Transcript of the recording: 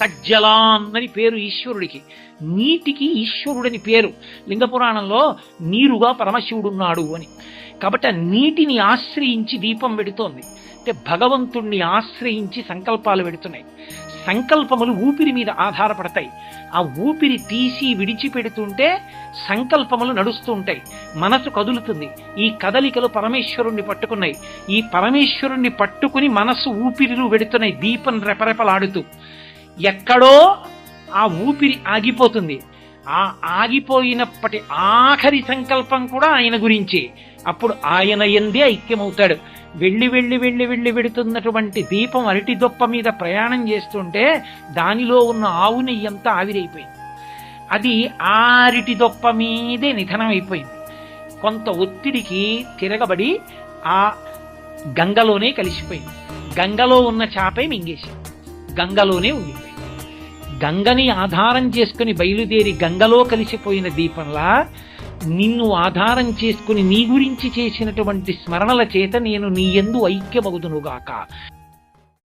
తజ్జలాన్నని పేరు ఈశ్వరుడికి. నీటికి ఈశ్వరుడని పేరు. లింగ పురాణంలో నీరుగా పరమశివుడున్నాడు అని. కాబట్టి నీటిని ఆశ్రయించి దీపం పెడుతోంది అంటే భగవంతుణ్ణి ఆశ్రయించి సంకల్పాలు పెడుతున్నాయి సంకల్పములు ఊపిరి మీద ఆధారపడతాయి. ఆ ఊపిరి తీసి విడిచిపెడుతుంటే సంకల్పములు నడుస్తూ ఉంటాయి. మనసు కదులుతుంది. ఈ కదలికలు పరమేశ్వరుణ్ణి పట్టుకున్నాయి. ఈ పరమేశ్వరుణ్ణి పట్టుకుని మనసు ఊపిరిలు వెడుతున్నాయి. దీపం రెపరెపలాడుతూ. ఎక్కడో ఆ ఊపిరి ఆగిపోతుంది. ఆ ఆగిపోయినప్పటి ఆఖరి సంకల్పం కూడా ఆయన గురించి. అప్పుడు ఆయన ఎందే ఐక్యమవుతాడు. వెళ్ళి వెళ్ళి వెళ్ళి వెళ్ళి వెడుతున్నటువంటి దీపం అరటి దొప్ప మీద ప్రయాణం చేస్తుంటే దానిలో ఉన్న ఆవు నెయ్యంతా ఆవిరైపోయింది. అది ఆ అరటి దొప్ప మీదే నిధనం అయిపోయింది కొంత ఒత్తిడికి తిరగబడి ఆ గంగలోనే కలిసిపోయింది. గంగలో ఉన్న చాపే మింగేసింది. గంగలోనే ఉంది గంగని ఆధారం చేసుకుని బయలుదేరి గంగలో కలిసిపోయిన దీపంలా నిన్ను ఆధారం చేసుకుని నీ గురించి చేసినటువంటి స్మరణల చేత నేను నీ ఎందు ఐక్యమగుదునుగాక.